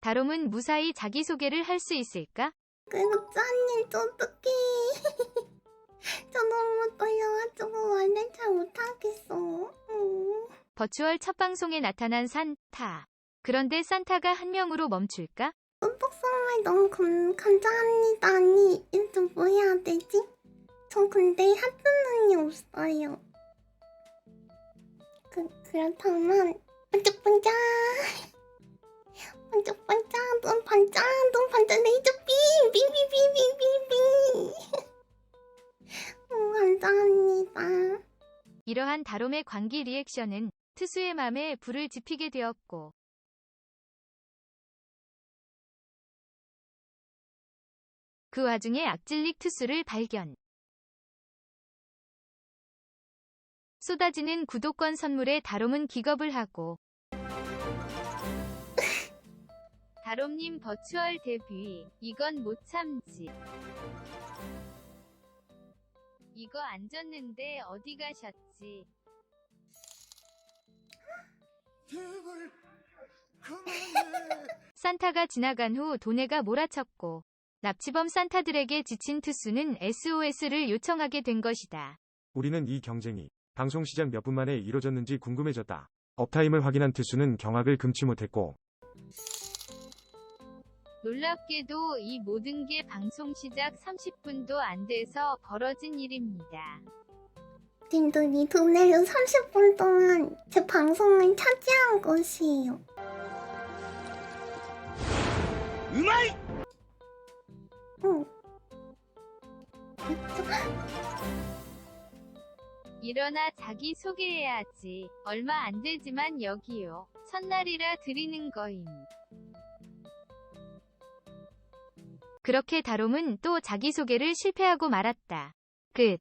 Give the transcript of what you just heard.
다롬은 무사히 자기소개를 할 수 있을까? 그리고 짠님 저 어떡해 저 너무 떨려가지고 말을 잘 못하겠어 음. 버추얼 첫 방송에 나타난 산타. 그런데 산타가 한 명으로 멈출까? 뽀뽀 선물 너무 감, 감사합니다 아니 이제 뭐 해야 되지? 저 근데 하트 눈이 없어요 그, 그렇다면 반짝반짝 반짝 반짝 눈 반짝 눈 반짝 레이저 빔 빔빔빔빔빔빔 음, 감사합니다. 이러한 다롬의 광기 리액션은 트수의 맘에 불을 지피게 되었고 그 와중에 악질릭 트수를 발견. 쏟아지는 구독권 선물에 다롬은 기겁을 하고 다롬님 버추얼 데뷔 이건 못 참지 이거 안 졌는데 어디 가셨지 제발 그만해. 산타가 지나간 후 도네가 몰아쳤고 납치범 산타들에게 지친 트수는 SOS를 요청하게 된 것이다. 우리는 이 경쟁이 방송 시작 몇 분 만에 이뤄졌는지 궁금해졌다. 업타임을 확인한 트수는 경악을 금치 못했고 놀랍게도 이 모든 게 방송 시작 30분도 안 돼서 벌어진 일입니다. 님들이 도내로 30분 동안 제 방송을 차지한 것이에요. 음아이! 응. 일어나 자기 소개해야지. 얼마 안 되지만 여기요. 첫날이라 드리는 거임. 그렇게 다롬은 또 자기소개를 실패하고 말았다. 끝.